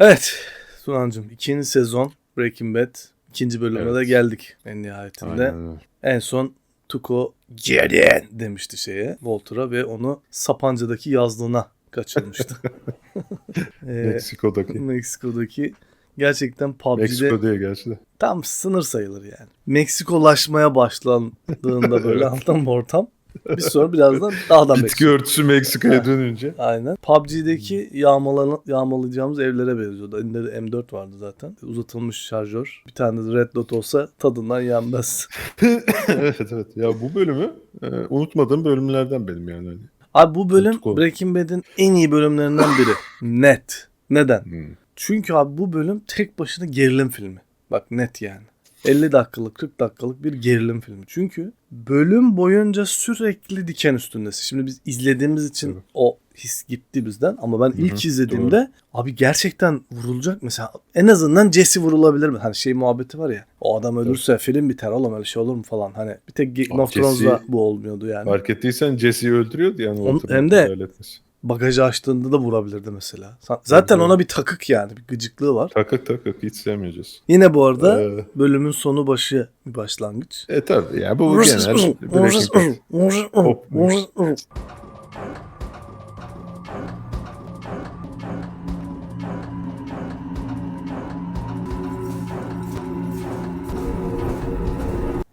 Evet Tunancığım ikinci sezon Breaking Bad ikinci bölüme Evet. de geldik en nihayetinde. En son Tuco Geri demişti şeye Walter'a ve onu Sapanca'daki yazlığına kaçırmıştı. Ee, Meksiko'daki. Meksiko'daki gerçekten PUBG'de Meksiko diye gerçi tam sınır sayılır yani. Meksikolaşmaya başlandığında böyle anlam ortam. Bir sonra birazdan daha da Bitki Meksiko. örtüsü Meksika'ya dönünce. Aynen. PUBG'deki yağmalan, yağmalayacağımız evlere benziyordu. Elinde de M4 vardı zaten. Uzatılmış şarjör. Bir tane de Red Dot olsa tadından yenmez. evet evet. Ya bu bölümü e, unutmadığım bölümlerden benim yani. Hani. Abi bu bölüm. Breaking Bad'in en iyi bölümlerinden biri. Net. Neden? Hmm. Çünkü abi bu bölüm tek başına gerilim filmi. Bak net yani. 50 dakikalık 40 dakikalık bir gerilim filmi. Çünkü bölüm boyunca sürekli diken üstündesin. Şimdi biz izlediğimiz için Evet. o his gitti bizden ama ben Hı ilk izlediğimde abi gerçekten vurulacak mesela en azından Jesse vurulabilir mi? Hani şey muhabbeti var ya o adam ölürse film biter oğlum öyle şey olur mu falan. Hani bir tek Game of Thrones'da bu olmuyordu yani. Fark ettiysen Jesse'yi öldürüyordu yani. Walter'ın hem de-. Bagajı açtığında da vurabilirdi mesela. Zaten ona bir takık yani bir gıcıklığı var. Takık takık hiç sevmeyeceğiz. Yine bu arada Ee, bölümün sonu başı bir başlangıç. e tabi ya bu genel Breaking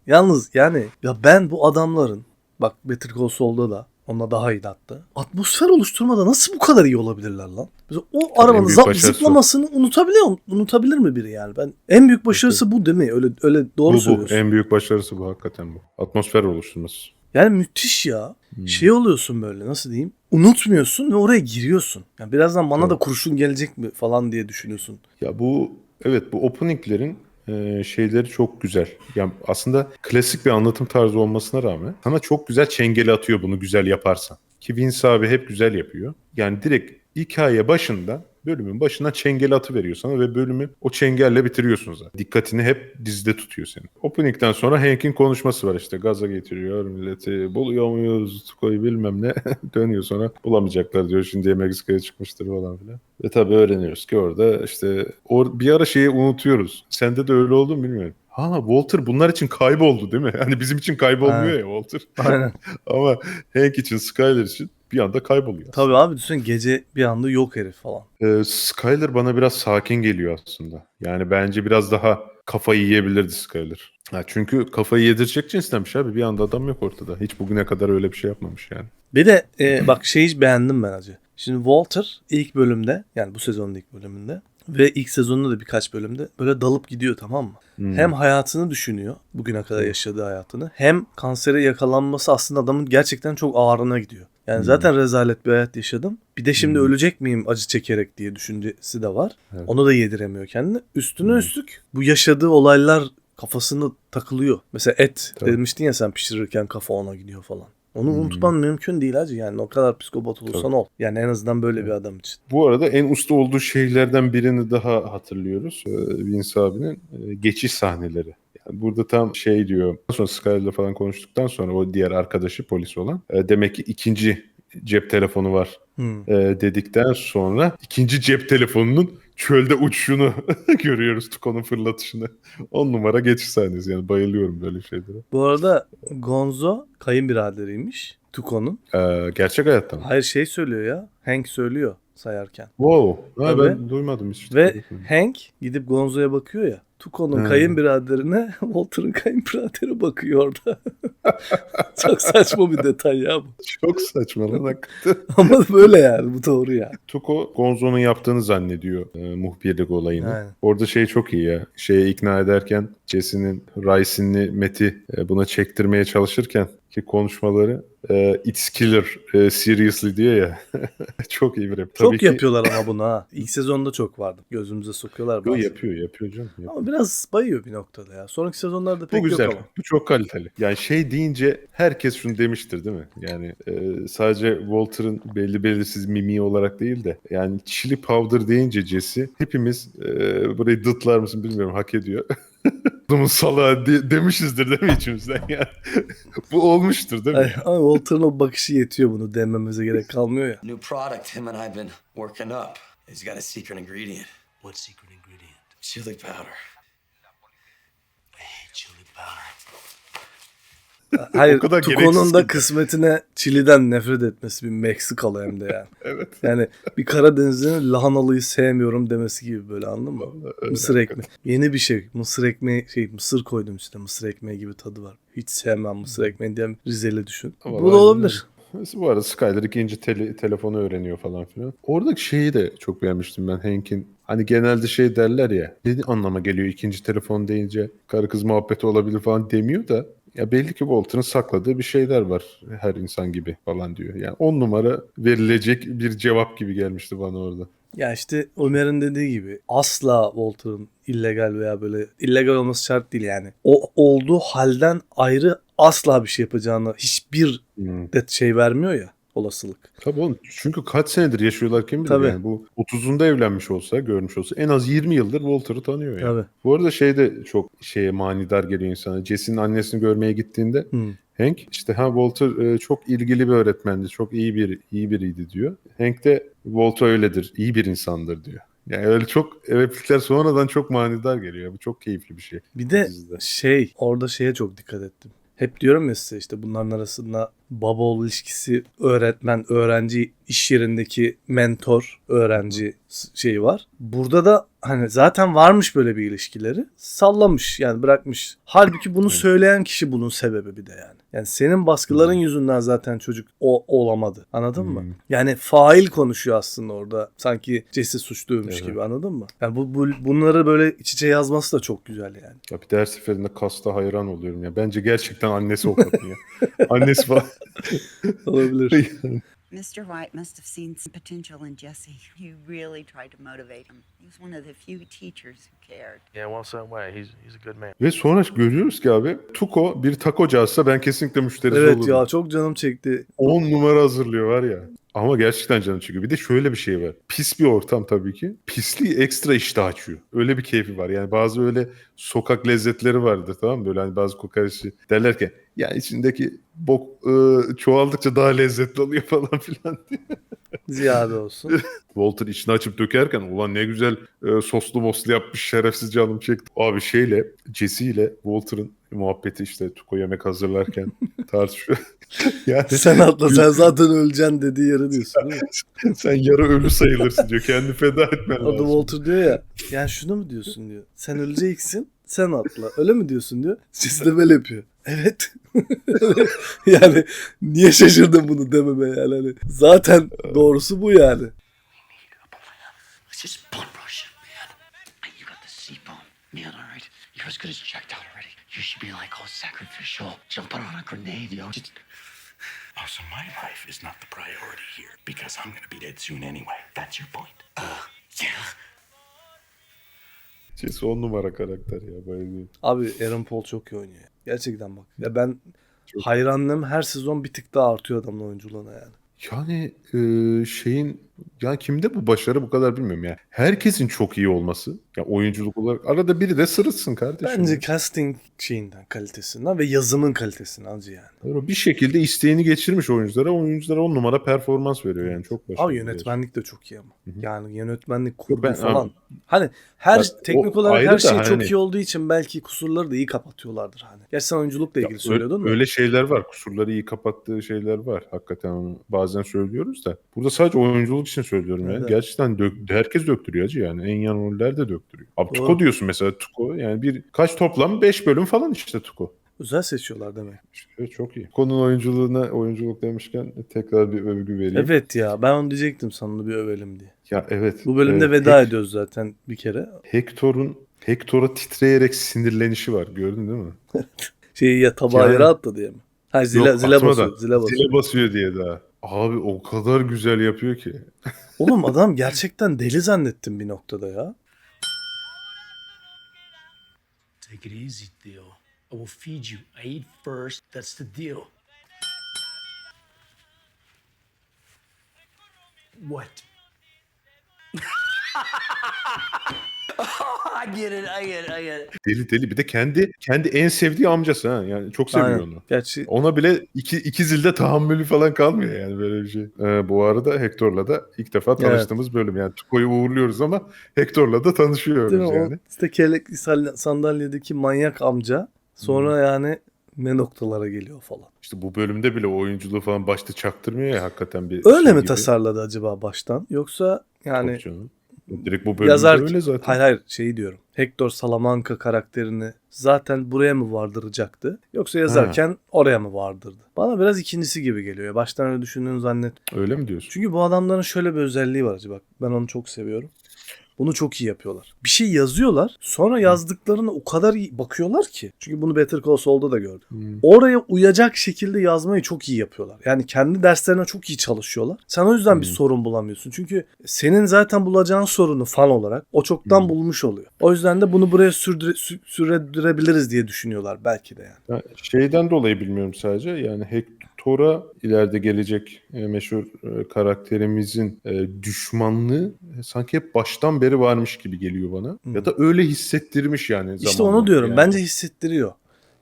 Yalnız yani ya ben bu adamların bak Better Call Saul'da da onunla daha iyi hatta. Atmosfer oluşturmada nasıl bu kadar iyi olabilirler lan? Mesela o arabanın büyük zap- zıplamasını unutabiliyor unutabilir mi biri yani? Ben en büyük başarısı bu değil mi? Öyle öyle doğru Bu, bu söylüyorsun. en büyük başarısı bu hakikaten bu. Atmosfer oluşturması. Yani müthiş ya. Hmm. Şey oluyorsun böyle nasıl diyeyim? Unutmuyorsun ve oraya giriyorsun. Yani birazdan bana da Evet. kurşun gelecek mi falan diye düşünüyorsun. Ya bu evet bu openinglerin e, şeyleri çok güzel. Yani aslında klasik bir anlatım tarzı olmasına rağmen sana çok güzel çengeli atıyor bunu güzel yaparsan. Ki Vince abi hep güzel yapıyor. Yani direkt hikaye başında bölümün başına çengel atı veriyor sana ve bölümü o çengelle bitiriyorsun zaten. Dikkatini hep dizide tutuyor senin. Opening'den sonra Hank'in konuşması var işte gaza getiriyor milleti buluyor muyuz Tuko'yu bilmem ne dönüyor sonra bulamayacaklar diyor şimdiye Meksika'ya çıkmıştır falan filan. Ve tabii öğreniyoruz ki orada işte or bir ara şeyi unutuyoruz. Sende de öyle oldu mu bilmiyorum. Ha Walter bunlar için kayboldu değil mi? Hani bizim için kaybolmuyor ya Walter. Aynen. Ama Hank için Skyler için bir anda kayboluyor. Tabii abi düşünsene gece bir anda yok herif falan. Ee, Skyler bana biraz sakin geliyor aslında. Yani bence biraz daha kafayı yiyebilirdi Skyler. Ha, çünkü kafayı yedirecek cinstenmiş abi. Bir anda adam yok ortada. Hiç bugüne kadar öyle bir şey yapmamış yani. Bir de e, bak şeyi hiç beğendim ben acı. Şimdi Walter ilk bölümde yani bu sezonun ilk bölümünde ve ilk sezonunda da birkaç bölümde böyle dalıp gidiyor tamam mı? Hmm. Hem hayatını düşünüyor bugüne kadar yaşadığı hayatını hem kansere yakalanması aslında adamın gerçekten çok ağrına gidiyor. Yani Hmm. zaten rezalet bir hayat yaşadım. Bir de şimdi Hmm. ölecek miyim acı çekerek diye düşüncesi de var. Evet. Onu da yediremiyor kendine. Üstüne Hmm. üstlük bu yaşadığı olaylar kafasını takılıyor. Mesela et Tabii. demiştin ya sen pişirirken kafa ona gidiyor falan. Onu Hmm. unutman mümkün değil hacı yani o kadar psikopat olursan Tabii. ol. Yani en azından böyle bir adam için. Bu arada en usta olduğu şeylerden birini daha hatırlıyoruz. Ee, Vince abinin e, geçiş sahneleri. Burada tam şey diyor. Sonra Skyler'la falan konuştuktan sonra o diğer arkadaşı polis olan. e, demek ki ikinci cep telefonu var Hmm. e, dedikten sonra ikinci cep telefonunun çölde uçuşunu görüyoruz Tuko'nun fırlatışını. On numara geçiş sahnesi yani bayılıyorum böyle şeylere. Bu arada Gonzo kayınbiraderiymiş Tuco'nun. Ee, gerçek hayatta mı? Hayır şey söylüyor ya. Hank söylüyor sayarken. Wow. Ha, Tabii. ben duymadım hiç. Ve Hank gidip Gonzo'ya bakıyor ya. Tuco'nun Ha. kayınbiraderine Walter'ın kayınbiraderi bakıyor orada. Çok saçma bir detay ya bu. Çok saçma lan hakikaten. Ama böyle yani bu doğru ya. Tuko Gonzo'nun yaptığını zannediyor e, muhbirlik olayını. Aynen. Orada şey çok iyi ya. Şeye ikna ederken Jesse'nin Rice'ini Met'i e, buna çektirmeye çalışırken ki konuşmaları e, It's killer e, seriously diyor ya. çok iyi bir rap. Çok Tabii ki- yapıyorlar ama bunu ha. İlk sezonda çok vardı. Gözümüze sokuyorlar. Yo, yapıyor yapıyor canım. yapıyor. Ama biraz bayıyor bir noktada ya. Sonraki sezonlarda pek Bu güzel. yok ama. Bu çok kaliteli. Yani şey deyince herkes şunu demiştir değil mi? Yani e, sadece Walter'ın belli belirsiz mimiği olarak değil de yani chili powder deyince Jesse hepimiz e, burayı dıtlar mısın bilmiyorum hak ediyor. Adamın salağı de- demişizdir değil mi içimizden yani? Bu olmuştur değil mi? Ay, Walter'ın o bakışı yetiyor bunu dememize gerek kalmıyor ya. New product him and I've been working up. He's got a secret ingredient. What secret ingredient? Chili powder. I hate chili powder. Hayır Tuco'nun da kısmetine Çili'den nefret etmesi bir Meksikalı hem de yani. Evet. Yani bir Karadenizli'nin lahanalıyı sevmiyorum demesi gibi böyle anladın mı? öyle mısır ekmeği. Yeni bir şey. Mısır ekmeği şey mısır koydum işte mısır ekmeği gibi tadı var. Hiç sevmem mısır ekmeği diyen Rizeli düşün. Ama Bu da olabilir. Bu arada Skyler ikinci tele- telefonu öğreniyor falan filan. Oradaki şeyi de çok beğenmiştim ben Hank'in. Hani genelde şey derler ya. Ne anlama geliyor ikinci telefon deyince karı kız muhabbeti olabilir falan demiyor da ya belli ki Walter'ın sakladığı bir şeyler var her insan gibi falan diyor. Yani on numara verilecek bir cevap gibi gelmişti bana orada. Ya işte Ömer'in dediği gibi asla Walter'ın illegal veya böyle illegal olması şart değil yani. O olduğu halden ayrı asla bir şey yapacağını hiçbir Hmm. şey vermiyor ya olasılık. Tabii oğlum çünkü kaç senedir yaşıyorlar kim bilir Tabii. yani. Bu 30'unda evlenmiş olsa görmüş olsa en az 20 yıldır Walter'ı tanıyor yani. Tabii. Bu arada şey de çok şeye manidar geliyor insana. Jesse'nin annesini görmeye gittiğinde Hmm. Hank işte ha Walter e, çok ilgili bir öğretmendi. Çok iyi bir iyi biriydi diyor. Hank de Walter öyledir. iyi bir insandır diyor. Yani öyle çok replikler sonradan çok manidar geliyor. Bu çok keyifli bir şey. Bir de Dizide. şey orada şeye çok dikkat ettim. Hep diyorum ya size işte bunların arasında baba oğul ilişkisi, öğretmen, öğrenci, iş yerindeki mentor, öğrenci şeyi var. Burada da hani zaten varmış böyle bir ilişkileri. Sallamış yani bırakmış. Halbuki bunu söyleyen kişi bunun sebebi bir de yani. Yani senin baskıların yüzünden zaten çocuk o olamadı. Anladın mı? Hmm. Yani fail konuşuyor aslında orada. Sanki Jesse suçluymuş Evet. gibi anladın mı? Yani bu, bu bunları böyle iç içe yazması da çok güzel yani. Ya bir de her seferinde kasta hayran oluyorum ya. Bence gerçekten annesi o kadın ya. annesi falan. Olabilir. Mr. White must have seen some potential in Jesse. You really tried to motivate him. He was one of the few teachers who cared. Yeah, well, some way. He's he's a good man. Ve sonra görüyoruz ki abi Tuko bir takocu alsa ben kesinlikle müşterisi evet olurum. ya çok canım çekti. 10 numara hazırlıyor var ya. Ama gerçekten canım çekiyor. Bir de şöyle bir şey var. Pis bir ortam tabii ki. Pisliği ekstra iştah açıyor. Öyle bir keyfi var. Yani bazı öyle sokak lezzetleri vardır tamam mı? Böyle hani bazı kokoreççi derler ki ya içindeki bok e, çoğaldıkça daha lezzetli oluyor falan filan diye. Ziyade olsun. Walter içini açıp dökerken ulan ne güzel e, soslu moslu yapmış şerefsiz canım çekti. Abi şeyle Jesse ile Walter'ın muhabbeti işte Tuko yemek hazırlarken tartışıyor. yani sen atla sen zaten öleceksin dediği yere diyorsun değil mi? sen yarı ölü sayılırsın diyor. Kendini feda etmen O da lazım. Walter diyor ya. Yani şunu mu diyorsun diyor. Sen öleceksin sen atla. Öyle mi diyorsun diyor. Siz de böyle yapıyor. Evet. yani niye şaşırdın bunu dememe yani. Hani zaten doğrusu bu yani. You should be like all sacrificial, jumping on a grenade, yo. Just Oh, so my life is not the priority here because I'm gonna be dead soon anyway. That's your point. Uh, yeah. Jesse on numara karakter ya. Bayılıyorum. Abi Aaron Paul çok iyi oynuyor. Gerçekten bak. Ya ben hayranlığım her sezon bir tık daha artıyor adamın oyunculuğuna yani. Yani e, şeyin ya kimde bu başarı bu kadar bilmiyorum ya. Herkesin çok iyi olması. Ya oyunculuk olarak arada biri de sırıtsın kardeşim. Bence casting şeyinden kalitesinden ve yazımın kalitesinden acı yani. Doğru, bir şekilde isteğini geçirmiş oyunculara. Oyunculara on numara performans veriyor yani çok başarılı. Abi yönetmenlik de çok iyi ama. Yani yönetmenlik kurgu ben- falan. Hani her Bak, teknik olarak her şey çok hani- iyi olduğu için belki kusurları da iyi kapatıyorlardır hani. Gerçi sen oyunculukla Ya ilgili ö- söylüyordun mu? Öyle şeyler var. Kusurları iyi kapattığı şeyler var. Hakikaten onu bazen söylüyoruz da. Burada sadece oyunculuk için söylüyorum yani. Evet. Gerçekten dök, herkes döktürüyor acı yani. En yan roller de döktürüyor. Abi Doğru. Tuko diyorsun mesela Tuko. Yani bir kaç toplam 5 bölüm falan işte Tuko. Özel seçiyorlar demek. İşte çok iyi. Konunun oyunculuğuna oyunculuk demişken tekrar bir övgü vereyim. Evet ya ben onu diyecektim sana bir övelim diye. Ya evet. Bu bölümde Ee, veda Hek- ediyoruz zaten bir kere. Hector'un Hector'a titreyerek sinirlenişi var. Gördün değil mi? Şeyi ya tabağı Yani- yere attı diye mi? Ha zile, Yok, zile basıyor. Zile basıyor. Zile basıyor diye daha. Abi o kadar güzel yapıyor ki. Oğlum adam gerçekten deli zannettim bir noktada ya. Take it easy, Theo. I will feed you. I eat first. That's the deal. What? I get it, I get it, I get it. Deli deli bir de kendi kendi en sevdiği amcası ha. Yani çok seviyor Aynen. onu. Gerçi Ona bile iki, iki zilde tahammülü falan kalmıyor yani böyle bir şey. Ee, bu arada Hector'la da ilk defa tanıştığımız bölüm. Yani Tuko'yu uğurluyoruz ama Hector'la da tanışıyoruz değil mi? yani. O sal- sandalyedeki manyak amca sonra yani ne noktalara geliyor falan. İşte bu bölümde bile oyunculuğu falan başta çaktırmıyor ya hakikaten bir Öyle şey mi gibi. tasarladı acaba baştan? Yoksa yani Tabii canım. Direkt bu bölümde yazar öyle zaten. hayır hayır şeyi diyorum. Hector Salamanca karakterini zaten buraya mı vardıracaktı? Yoksa yazarken oraya mı vardırdı? Bana biraz ikincisi gibi geliyor. Baştan öyle düşündüğünü zannet. Öyle mi diyorsun? Çünkü bu adamların şöyle bir özelliği var acaba. Bak ben onu çok seviyorum. Bunu çok iyi yapıyorlar. Bir şey yazıyorlar. Sonra yazdıklarına o kadar iyi bakıyorlar ki. Çünkü bunu Better Call Saul'da da gördüm. Hmm. Oraya uyacak şekilde yazmayı çok iyi yapıyorlar. Yani kendi derslerine çok iyi çalışıyorlar. Sen o yüzden bir Hmm. sorun bulamıyorsun. Çünkü senin zaten bulacağın sorunu fan olarak o çoktan Hmm. bulmuş oluyor. O yüzden de bunu buraya sürdüre, sü- sürdürebiliriz diye düşünüyorlar belki de yani. Ya şeyden dolayı bilmiyorum sadece. Yani Hector'a ileride gelecek e, meşhur e, karakterimizin e, düşmanlığı e, sanki hep baştan beri varmış gibi geliyor bana. Hmm. Ya da öyle hissettirmiş yani İşte onu diyorum. Yani. Bence hissettiriyor.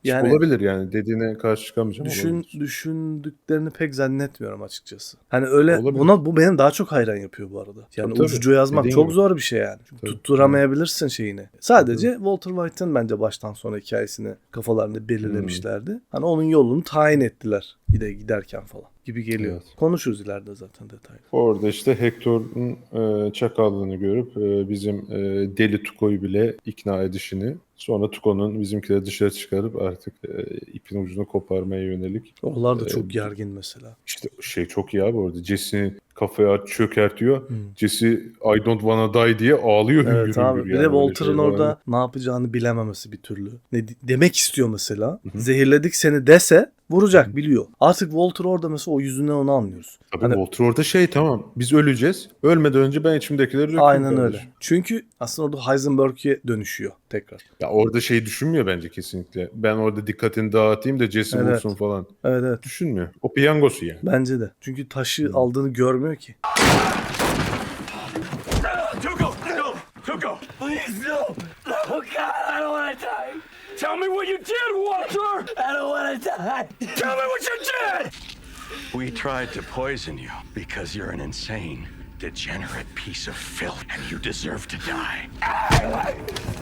Yani, olabilir yani dediğine karşı çıkamayacağım. düşün olabilir. düşündüklerini pek zannetmiyorum açıkçası. Hani öyle Olabilir. buna bu benim daha çok hayran yapıyor bu arada. Yani Tabii, tabii. ucucu yazmak Dediğin çok gibi. zor bir şey yani. Çünkü Tabii. tutturamayabilirsin şeyini. Sadece Walter White'ın bence baştan sona hikayesini kafalarında belirlemişlerdi. Hmm. Hani onun yolunu tayin ettiler gide giderken falan gibi geliyor. Evet. Konuşuruz ileride zaten detaylı. Orada işte Hector'un e, çakallığını görüp e, bizim e, deli Tuko'yu bile ikna edişini sonra Tuko'nun bizimkileri dışarı çıkarıp artık e, ipin ucunu koparmaya yönelik Oralar da Ee, çok gergin mesela. işte şey çok iyi abi orada Jesse'nin kafaya çökertiyor. Hmm. Jesse I don't wanna die diye ağlıyor hüngür Evet abi. hüngür Bir yani de Walter'ın şey orada ne yapacağını bilememesi bir türlü. Ne demek istiyor mesela. Zehirledik seni dese vuracak biliyor. Artık Walter orada mesela o yüzünden onu anlıyoruz. Tabii Hani- Walter orada şey tamam biz öleceğiz. Ölmeden önce ben içimdekileri dökeyim Aynen kardeşim. öyle. Çünkü aslında orada Heisenberg'e dönüşüyor tekrar. Ya orada şey düşünmüyor bence kesinlikle. Ben orada dikkatini dağıtayım da Jesse Evet. falan. Evet evet. Düşünmüyor. O piyangosu yani. Bence de. Çünkü taşı Hmm. aldığını görmüyor ki. Me what you did, Walter. I don't want to die. Tell me what you did. We tried to poison you because you're an insane, degenerate piece of filth, and you deserve to die. Ah!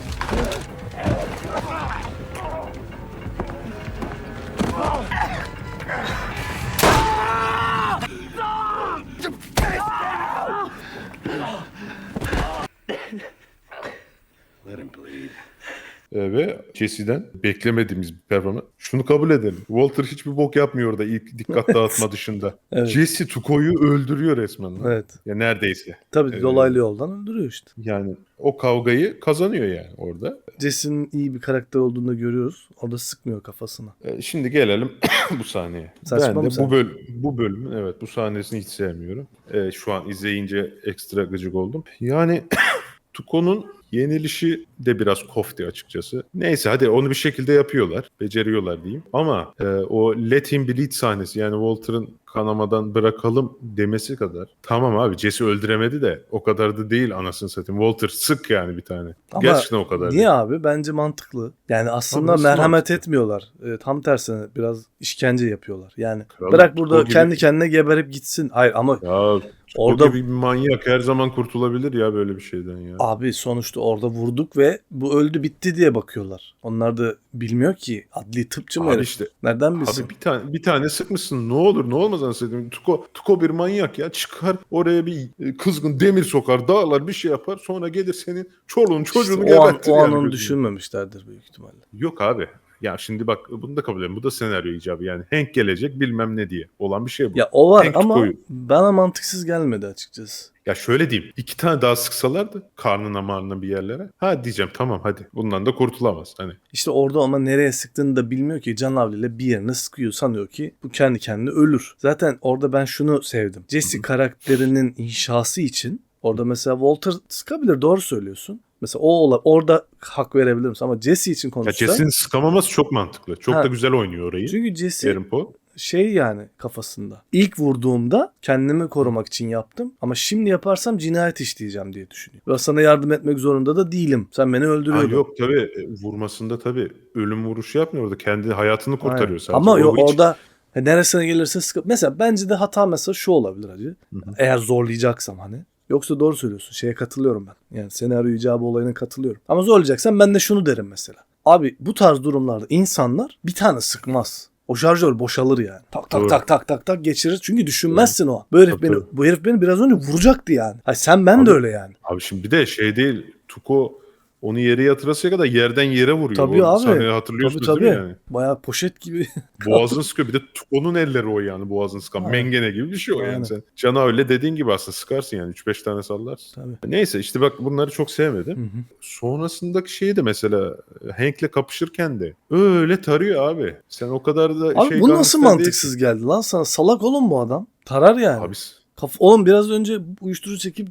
Ee, ve Jesse'den beklemediğimiz bir performans. Şunu kabul edelim. Walter hiçbir bok yapmıyor orada ilk dikkat dağıtma dışında. Evet. Jesse Tuko'yu öldürüyor resmen. lan. Evet. Ya neredeyse. Tabii Ee, dolaylı yoldan öldürüyor işte. Yani o kavgayı kazanıyor yani orada. Jesse'nin iyi bir karakter olduğunu da görüyoruz. O da sıkmıyor kafasına. Ee, şimdi gelelim bu sahneye. Saçma ben de bu, böl bu bölümün evet bu sahnesini hiç sevmiyorum. Ee, şu an izleyince ekstra gıcık oldum. Yani Tuko'nun yenilişi de biraz kofti açıkçası. Neyse hadi onu bir şekilde yapıyorlar. Beceriyorlar diyeyim. Ama e, o let him bleed sahnesi yani Walter'ın kanamadan bırakalım demesi kadar. Tamam abi Jesse öldüremedi de o kadar da değil anasını satayım. Walter sık yani bir tane. Ama Gerçekten o kadar. Niye değil. abi? Bence mantıklı. Yani aslında merhamet mantıklı? etmiyorlar. Ee, tam tersine biraz işkence yapıyorlar. Yani Kral, bırak burada o gibi- kendi kendine geberip gitsin. Hayır ama Ya Orada- bir manyak her zaman kurtulabilir ya böyle bir şeyden ya. Abi sonuçta orada vurduk ve bu öldü bitti diye bakıyorlar. Onlar da bilmiyor ki adli tıpçı mı Abi işte Nereden bilsin? Abi bir tane bir tane sıkmışsın ne olur ne olmaz anasını. Tuko, Tuko bir manyak ya çıkar oraya bir e, kızgın demir sokar dağlar bir şey yapar sonra gelir senin çoluğun çocuğunu İşte o an, o an yani onu gözünü. düşünmemişlerdir büyük ihtimalle. Yok abi ya şimdi bak bunu da kabul edelim bu da senaryo icabı yani Hank gelecek bilmem ne diye olan bir şey bu. Ya, Ya o var Hank ama Tuko'yu- bana mantıksız gelmedi açıkçası. şöyle diyeyim iki tane daha sıksalardı karnına marnına bir yerlere ha diyeceğim tamam hadi bundan da kurtulamaz hani. İşte orada ama nereye sıktığını da bilmiyor ki. Can ile bir yerine sıkıyor. Sanıyor ki bu kendi kendine ölür. Zaten orada ben şunu sevdim. Jesse karakterinin inşası için orada mesela Walter sıkabilir. Doğru söylüyorsun. Mesela o ola, orada hak verebilirim ama Jesse için Ya konuşsa. Jesse'nin sıkamaması çok mantıklı çok Ha. da güzel oynuyor orayı. Çünkü Jesse Paul. Şey yani kafasında. İlk vurduğumda kendimi korumak için yaptım ama şimdi yaparsam cinayet işleyeceğim diye düşünüyor. Ve sana yardım etmek zorunda da değilim. Sen beni Ha, öldürüyordun. yok tabii e, vurmasında tabii ölüm vuruşu yapmıyor orada. Kendi hayatını Aynen. kurtarıyor sadece. Ama O yok hiç- orada e, neresine gelirse sıkı... Mesela bence de hata mesela şu olabilir hacı. Eğer zorlayacaksam hani. Yoksa doğru söylüyorsun. Şeye katılıyorum ben. Yani senaryo icabı olayına katılıyorum. Ama zorlayacaksam ben de şunu derim mesela. Abi bu tarz durumlarda insanlar bir tane sıkmaz. O şarjör boşalır yani. Tak tak Doğru. tak tak tak tak geçirir. Çünkü düşünmezsin o. an. Bu herif Tabii, beni bu herif beni biraz önce vuracaktı yani. Hayır sen ben de Abi, öyle yani. Abi şimdi bir de şey değil. Tuko onu yere yatırasıya kadar yerden yere vuruyor. Tabii O abi. Tabii hatırlıyorsunuz tabii. değil mi yani? Bayağı poşet gibi. Boğazını sıkıyor. Bir de Tuko'nun elleri o yani boğazını sıkan. Aynen. Mengene gibi bir şey o Aynen. yani. Sen cana öyle dediğin gibi aslında sıkarsın yani. 3-5 tane sallarsın. Tabii. Neyse işte bak bunları çok sevmedim. Hı hı. Sonrasındaki şeyi de mesela Hank'le kapışırken de öyle tarıyor abi. Sen o kadar da Abi şey bu nasıl mantıksız geldi lan sana? Salak oğlum bu adam. Tarar yani. değilsin. Abi Kaf oğlum biraz önce uyuşturucu çekip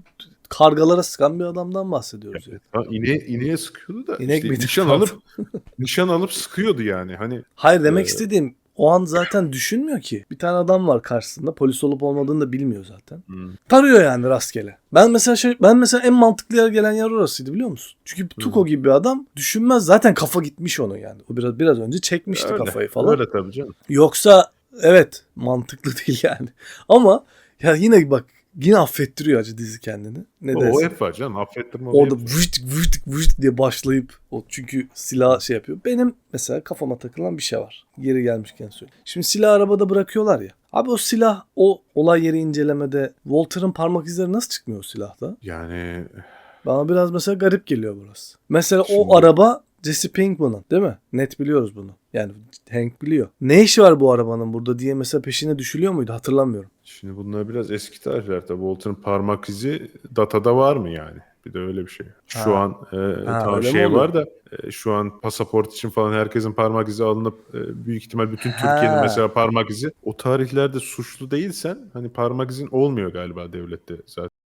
kargalara sıkan bir adamdan bahsediyoruz. Yani. ha, ineğe, ineğe sıkıyordu da İnek işte nişan alıp nişan alıp sıkıyordu yani. Hani Hayır demek Ee, istediğim o an zaten düşünmüyor ki. Bir tane adam var karşısında. Polis olup olmadığını da bilmiyor zaten. Hmm. Tarıyor yani rastgele. Ben mesela şey, ben mesela en mantıklı yer gelen yer orasıydı biliyor musun? Çünkü Tuko gibi bir adam düşünmez zaten kafa gitmiş onun yani. O biraz biraz önce çekmişti öyle, kafayı falan. Öyle tabii canım. Yoksa evet mantıklı değil yani. Ama ya yine bak yine affettiriyor acı dizi kendini. Ne o, o hep var canım affettirme. Orada vırt vırt vırt diye başlayıp o çünkü silah şey yapıyor. Benim mesela kafama takılan bir şey var. Geri gelmişken söyle. Şimdi silah arabada bırakıyorlar ya. Abi o silah o olay yeri incelemede Walter'ın parmak izleri nasıl çıkmıyor o silahta? Yani eh, bana biraz mesela garip geliyor burası. Mesela Şimdi... o araba Jesse Pinkman'ın değil mi? Net biliyoruz bunu. Yani Hank biliyor. Ne işi var bu arabanın burada diye mesela peşine düşülüyor muydu hatırlamıyorum. şimdi bunlar biraz eski tarihler tabii. Walter'ın parmak izi datada var mı yani? Bir de öyle bir şey. Şu Ha. an e, mi şey var da e, şu an pasaport için falan herkesin parmak izi alınıp e, büyük ihtimal bütün Ha. Türkiye'nin mesela parmak izi o tarihlerde suçlu değilsen hani parmak izin olmuyor galiba devlette zaten.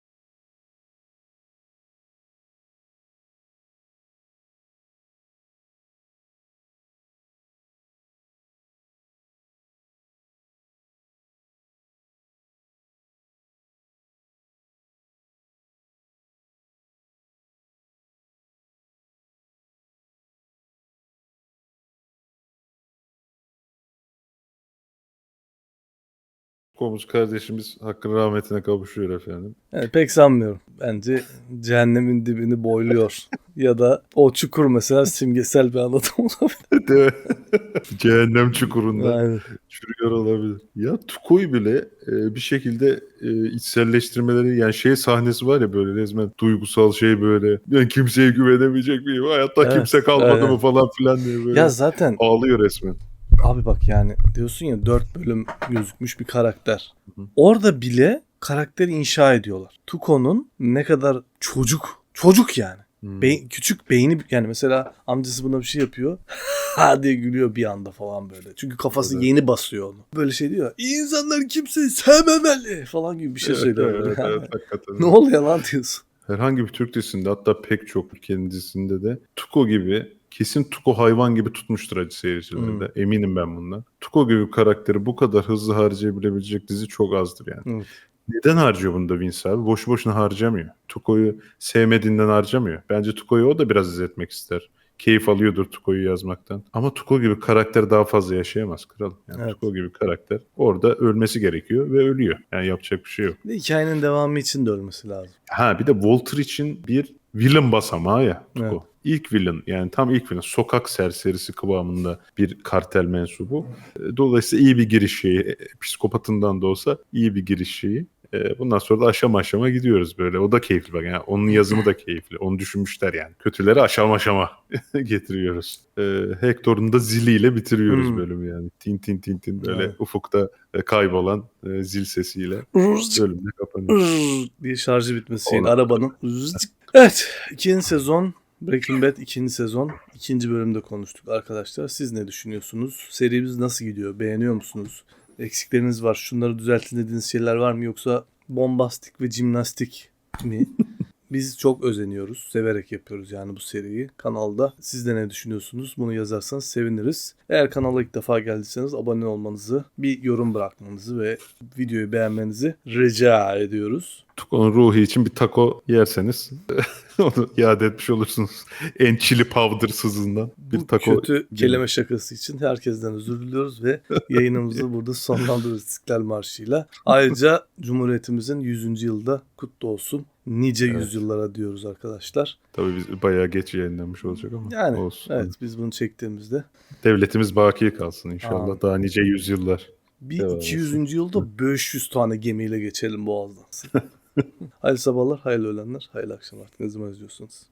Komuz kardeşimiz hakkın rahmetine kavuşuyor efendim. Yani pek sanmıyorum. Bence cehennemin dibini boyluyor. ya da o çukur mesela simgesel bir anlatım olabilir. Değil mi? Cehennem çukurunda. Yani. Çürüyor olabilir. Ya Tuko'yu bile e, bir şekilde e, içselleştirmeleri yani şey sahnesi var ya böyle resmen duygusal şey böyle ben kimseye güvenemeyecek miyim? Hayatta Evet, kimse kalmadı evet. mı falan filan diye böyle Ya zaten ağlıyor resmen. Abi bak yani diyorsun ya dört bölüm gözükmüş bir karakter. Hı hı. Orada bile karakteri inşa ediyorlar. Tuco'nun ne kadar çocuk. Çocuk yani. Hmm. Be- küçük beyni yani mesela amcası buna bir şey yapıyor. ha diye gülüyor bir anda falan böyle. Çünkü kafası Evet. yeni basıyor onu. Böyle şey diyor. İnsanlar kimseyi sevmemeli falan gibi bir şey Evet, söylüyor. evet, böyle. evet, hakikaten. ne oluyor lan diyorsun. Herhangi bir Türk dizisinde hatta pek çok ülkenin dizisinde de Tuko gibi kesin Tuko hayvan gibi tutmuştur acı seyircilerinde. Hmm. Eminim ben bundan. Tuko gibi karakteri bu kadar hızlı harcayabilebilecek dizi çok azdır yani. Evet. Neden harcıyor bunu da Vince abi? Boşu boşuna harcamıyor. Tuko'yu sevmediğinden harcamıyor. Bence Tuko'yu o da biraz izletmek ister. Keyif alıyordur Tuko'yu yazmaktan. Ama Tuko gibi karakter daha fazla yaşayamaz kral. Yani Evet. Tuko gibi karakter orada ölmesi gerekiyor ve ölüyor. Yani yapacak bir şey yok. Hikayenin devamı için de ölmesi lazım. Ha bir de Walter için bir villain basamağı ya Tuko. Evet. İlk villain yani tam ilk villain sokak serserisi kıvamında bir kartel mensubu. Dolayısıyla iyi bir giriş şeyi. E, Psikopatından da olsa iyi bir giriş şeyi. E, Bundan sonra da aşama aşama gidiyoruz böyle. O da keyifli bak. Yani onun yazımı da keyifli. Onu düşünmüşler yani. Kötüleri aşama aşama getiriyoruz. E, Hector'un da ziliyle bitiriyoruz Hmm. bölümü yani. Tin tin tin tin böyle Evet. ufukta kaybolan zil sesiyle bölümde kapanıyor. Diye şarjı bitmesi arabanın. Evet ikinci sezon Breaking Bad ikinci sezon ikinci bölümde konuştuk arkadaşlar. Siz ne düşünüyorsunuz? Serimiz nasıl gidiyor? Beğeniyor musunuz? Eksikleriniz var. Şunları düzeltin dediğiniz şeyler var mı? Yoksa bombastik ve jimnastik mi? Biz çok özeniyoruz. Severek yapıyoruz yani bu seriyi. Kanalda siz de ne düşünüyorsunuz? Bunu yazarsanız seviniriz. Eğer kanala ilk defa geldiyseniz abone olmanızı, bir yorum bırakmanızı ve videoyu beğenmenizi rica ediyoruz. Ruhu için bir taco yerseniz onu iade etmiş olursunuz. En chili powder sızından bir Bu taco. kötü kelime şakası için herkesten özür diliyoruz ve yayınımızı burada sonlandırıyoruz İstiklal Marşı'yla. Ayrıca Cumhuriyetimizin 100. yılda kutlu olsun. Nice Evet. yüzyıllara diyoruz arkadaşlar. Tabii biz bayağı geç yayınlanmış olacak ama Yani olsun. evet biz bunu çektiğimizde Devletimiz baki kalsın inşallah. Amin. Daha nice yüzyıllar. bir Devam 200. yılda 500 tane gemiyle geçelim boğazdan. hayırlı sabahlar, hayırlı öğlenler, hayırlı akşamlar. Ne zaman izliyorsunuz?